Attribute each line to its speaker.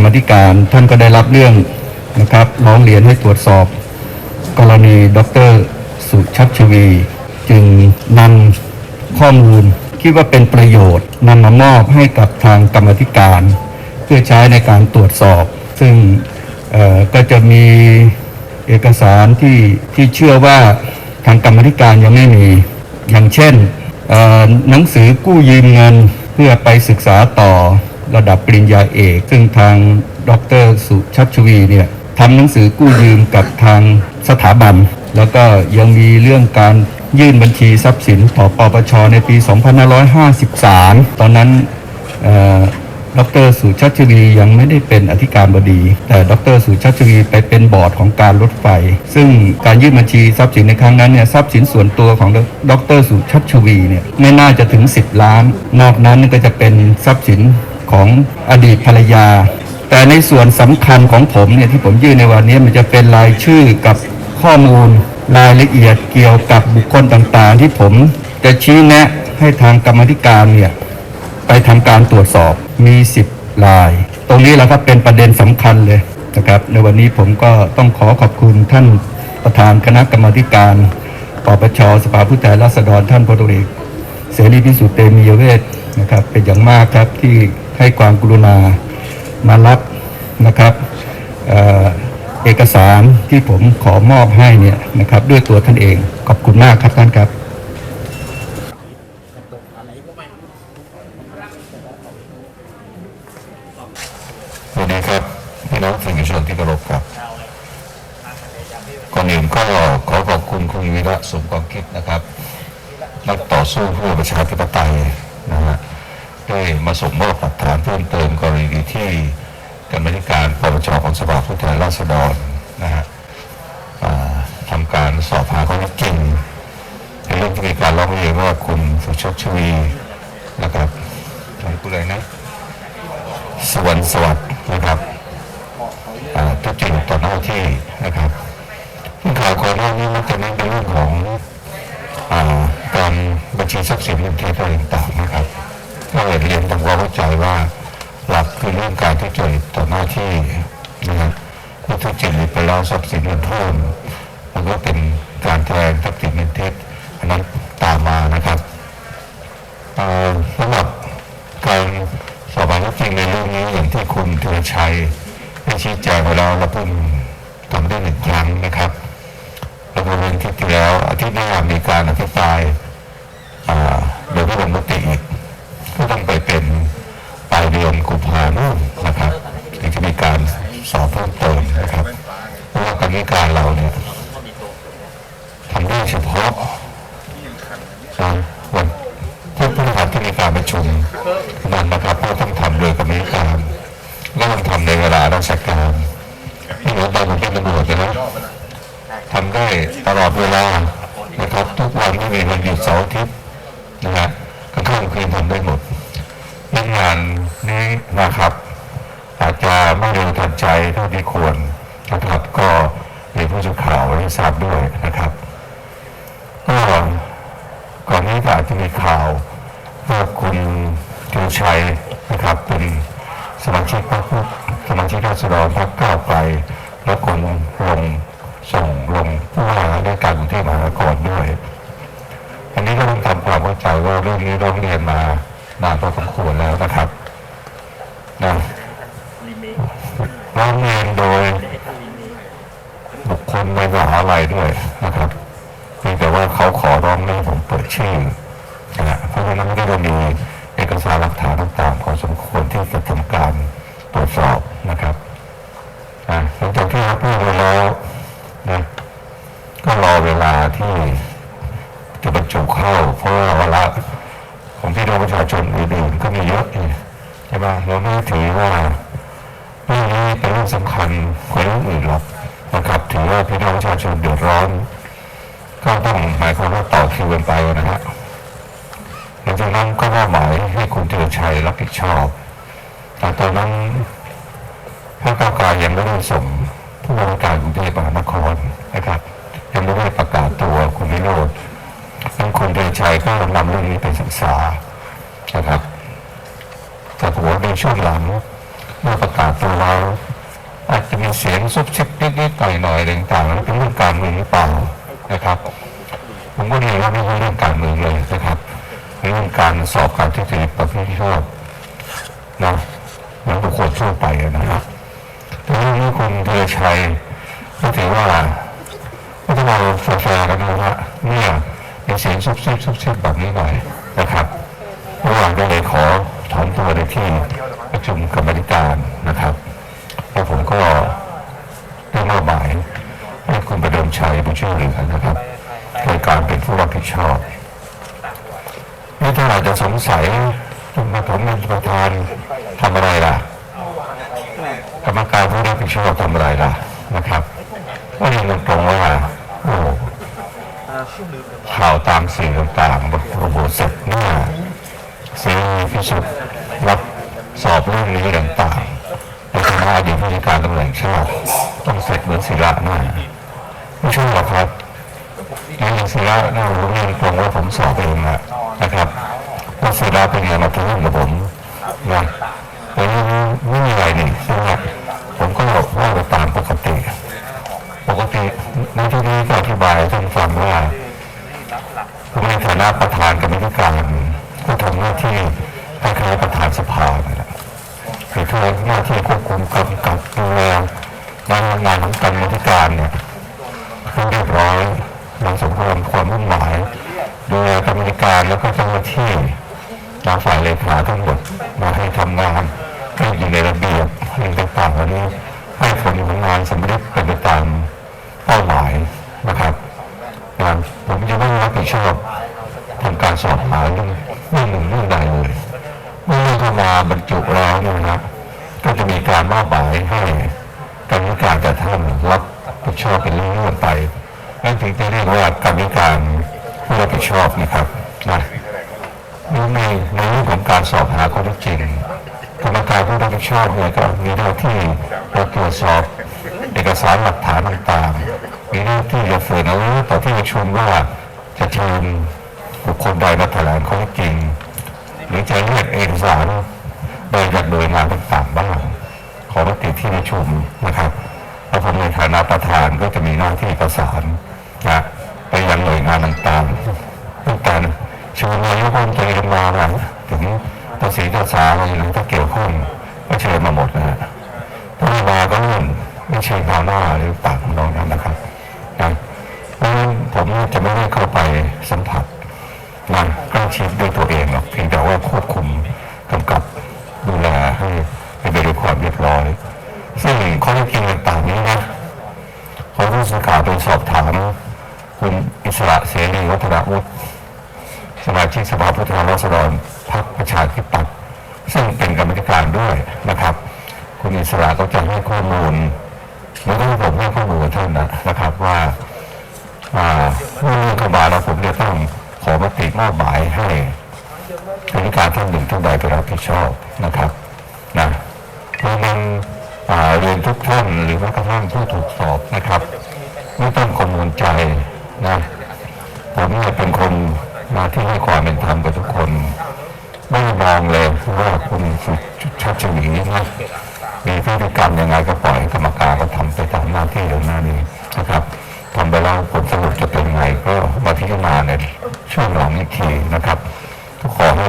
Speaker 1: รมธิการ ท่านก็ได้รับเรื่องนะครับร้องเรียนให้ตรวจสอบ กรณีดรสุชัชวี จึงนำข้อมูลคิดว่าเป็นประโยชน์นำมามอบให้กับทางกรรมธิการ เพื่อใช้ในการตรวจสอบ ซึ่งก็จะมีเอกสารที่ที่เชื่อว่าทางกรรมธิการยังไม่มี อย่างเช่นหนังสือกู้ยืมเงินเพื่อไปศึกษาต่อ ระดับปริญญาเอกซึ่งทางดรสุชัชวีเนี่ยทำหนังสือกู้ยืมกับทางสถาบัน แล้วก็ยังมีเรื่องการยื่นบัญชีทรัพย์สินต่อปปชในปี 2553 ตอนนั้นเอ่อดรสุชัชวียังไม่ได้เป็นอธิการบดี แต่ดรสุชัชวีไปเป็นบอร์ดของการรถไฟ ซึ่งการยื่นบัญชีทรัพย์สินในครั้งนั้นเนี่ยทรัพย์สินส่วนตัวของดรสุชัชวีเนี่ยไม่น่าจะถึง 10 ล้าน นอกนั้นก็จะเป็นทรัพย์สิน ของอดีตภรรยา แต่ในส่วนสำคัญของผมเนี่ยที่ผมยื่นในวันนี้มันจะเป็นรายชื่อกับข้อมูลรายละเอียดเกี่ยวกับบุคคลต่างๆ ที่ผมจะชี้แนะให้ทางกรรมธิการเนี่ยไปทำการตรวจสอบมี 10 ลาย ตรงนี้แหละครับเป็นประเด็นสำคัญเลยนะครับในวันนี้ผมก็ต้องขอขอบคุณท่านประธานคณะกรรมธิการปปชสภาผู้แทนราษฎรท่านพลตรีเสรีพิสุทธิ์เตมียเวทนะครับเป็นอย่างมากครับที่ ให้ความกรุณามารับนะครับเอเอกสารที่ผมขอมอบให้เนี่ยนะครับด้วยตัวท่านเองขอบคุณมากครับท่านครับ
Speaker 2: สวัสดีครับพี่น้องสื่อมวลชนที่เคารพครับก่อนอื่นก็ขอขอบคุณคุณวีระสมความคิดนะครับนักต่อสู้เพื่อประชาธิปไตย ได้มาส่งมอบหลักฐานเพิ่มเติมกรณีที่กรรมธิการปปชของสภาผู้แทนราษฎรนะฮะทำการสอบหาข้อเท็จจริงในเรื่องที่มีการร้องเรียนว่าคุณสุชาติชวีนะครับใครพูดอะไรนะสวรรค์สวัสดิ์นะครับทุจริตต่อหน้าที่นะครับข่าวก่อนหน้านี้มันจะเน้นเป็นเรื่องของอการบัญชีทรัพย์สินเงินเท็จอะไรต่างๆนะครับ ก็เลยเรียนทำความเข้าใจว่าหลักคือเรื่องการทุจริตต่อหน้าที่นะครับเมื่อทุจริตไปแล้วทรัพย์สินเงินโทษมันก็เป็นการแทนทรัพย์สินเงินเท็จอันนั้นตามมานะครับสำหรับการสอบสวนก็จริงในเรื่องนี้อย่างที่คุณธีรชัยได้ชี้แจงไปแล้วเราเพิ่งทำได้หนึ่งครั้งนะครับแล้วก็วันที่ที่แล้วอาทิตย์หน้ามีการอภิปราย นิการเราเนี่ยทำได้เฉพาะนะวันที่ผู้บริหารที่มีการประชุมนั้นนะครับก็ต้องทำโดยกรรมการต้องทำในเวลาราชการที่เหมือนตอนผมเป็นตำรวจนะทำได้ตลอดเวลานะครับทุกวันไม่มีวันหยุดเสาร์อาทิตย์นะฮะกลางค่ำกลางคืนทำได้หมดเรื่องงานนี้นะครับ อาจจะไม่เร็วทันใจเท่าที่ควรนะครับก็ ผู้สื่อข่าวได้ทราบด้วยนะครับก็ก่อนนี้ก็อาจจะมีข่าวว่าคุณจูชัยนะครับเป็นสมาชิกพรรคสมาชิกราษฎรพรรคก้าวไกลและคนลงส่งลงผู้ว่าราชการกรุงเทพมหานครด้วย อันนี้ก็ต้องทำความเข้าใจว่าเรื่องนี้ร้องเรียนมานานพอสมควรแล้วนะครับนะร้องเรียน สำคัญกว่าเรื่องอื่นหรอกนะครับถือว่าพี่น้องประชาชนเดือดร้อน ก็ต้องหมายความว่าต่อคิวกันไปนะฮะหลังจากนั้นก็มอบหมายให้คุณเทือชัยรับผิดชอบแต่ตอนนั้นพรรคก้าวไกลยังไม่ได้ส่งผู้ว่าราชการกรุงเทพมหานครนะครับยังไม่ได้ประกาศตัวคุณวิโรจน์ทั้งคุณเทือชัยก็นำเรื่องนี้ไปศึกษานะครับแต่หัวในช่วงหลังเมื่อประกาศตัวเรา เสียงซุบซิบนิดๆหน่อยๆอะไรต่างๆแล้วเป็นเรื่องการเมืองหรือเปล่านะครับ ผมก็เรียนว่าไม่ใช่เรื่องการเมืองเลยนะครับเรื่องการสอบการทุจริตประพฤติชอบนะเหมือนบุคคลทั่วไปนะครับแต่เรื่องนี้คุณเทชัยก็ถือว่าก็ต้องเราแฟร์กันนะว่าเนี่ยมีเสียงซุบซิบซุบซิบแบบนี้หน่อยนะครับเมื่อวานก็เลยขอถอนตัวในที่ประชุมกรรมธิการนะครับแล้วผมก็ ดิมช่วยเหลือนะครับโดยการเป็นผู้รับผิดชอบนี่ถ้าอาจะสงสัยคุณมาผมเป็นประธานทำอะไรล่ะ กรรมการผู้รับผิดชอบทำอะไรล่ะนะครับก็ยังตรงว่าโอ้ข่าวตามสื่อต่างๆบนโรโบเสร็จหน้าเสรีพิสุทธิ์รับสอบเรื่องนี้ต่างๆในฐานะอดีตผู้จัดการตำรวจแห่งชาติต้องเสร็จเหมือนศิระหน้า ไม่ใช่หรอกครับงานศิระน่ารู้เองตรงว่าผมสอบเองนะนะครับว่าศิระเป็นไงมาทุ่งกับผมนะแต่ยังไม่มีอะไรนี่ใช่ไหมผมก็ว่าไปตามปกติ ปกติในที่นี้ก็อธิบายท่านฟังว่าผมในฐานะประธานกรรมการก็ทำหน้าที่คล้ายๆประธานสภานั่นแหละคือหน้าที่ควบคุมกำกับดูแลงานงานของกรรมธิการเนี่ย ให้เรียบร้อยหลังสมควรความมุ่งหมายดูแลกรรมการแล้วก็เจ้าหน้าที่ทางฝ่ายเลขาทั้งหมดมาให้ทำงานให้อยู่ในระเบียบอะไรต่างๆเหล่านี้ให้ผลของงานสำเร็จเป็นไปตามเป้าหมายนะครับงานผมจะไม่รับผิดชอบทำการสอบหาเรื่องเรื่องหนึ่งเรื่องใดเลยเมื่อเรื่องเข้ามาบรรจุแล้วนี่ยนะก็จะมีการมอบหมายให้กรรมการแต่ท่านรับ ผิดชอบเป็นเรื่องๆไปนั่นถึงจะเรียกว่ากรรมการผู้รับผิดชอบนะครับนะนี่ในในเรื่องของการสอบหาข้อเท็จจริงกรรมการผู้รับผิดชอบเนี่ยก็มีหน้าที่เราตรวจสอบเอกสารหลักฐานต่างๆ มีหน้าที่จะเสนอต่อที่ประชุมว่าจะเชิญบุคคลใดมาแถลงข้อเท็จจริง หรือจะเรียกเอกสารโดยจากหน่วยงานต่างๆบ้างขอมติที่ประชุมนะครับ แล้วผมในฐานะประธานก็จะมีหน้าที่ประสานนะไปยังหน่วยงานต่างๆตั้งแต่ชิญนายกรัฐมนตรีลงมานถึงภาษีภาษาอะไรหรือถ้าเกี่ยวข้องก็เชิญมาหมดนะฮะถ้าไม่มาก็นู่นไม่เชิญคราวหน้าหรือต่างของน้องนั้นนะครับนะเพราะฉะนั้นผมจะไม่ได้เข้าไปสัมผัสงานใกล้ชิดด้วยตัวเองหรอกเพียงแต่ว่าควบคุม ซึ่งข้อเท็จจริงต่างๆนี้นะขอผู้สื่อข่าวไปสอบถามคุณอิสระเสรีวัฒนวุฒิสมาชิกสภาผู้แทนราษฎรพรรคประชาธิปัตย์ซึ่งเป็นกรรมการด้วยนะครับ คุณอิสระก็จะให้ข้อมูลไม่ต้องผมให้ข้อมูลท่านนะนะครับว่าอ่าเมื่อเรื่องเข้ามาแล้วผมจะต้องขอมติมอบหมายให้กรรมการท่านหนึ่งท่านใดไปรับผิดชอบนะครับนะเพราะฉะนั้ นอ่าเรียนทุกท่านหรือแม้กระทั่งผู้ถูกสอบนะครับ ไม่ต้องกังวลใจนะผมเนี่ยเป็นคนมาที่ให้ความเป็นธรรมกับทุกคนไม่มองเลยว่าคุณสุชัชวีนะมีพฤติกรรมยังไงก็ปล่อยให้กรรมการก็ทำไปตามหน้าที่ของหน้านี้นะครับทำไปแล้วผลสรุปจะเป็นไงก็มาพิจารณาในช่วงหลังอีกทีนะครับขอให้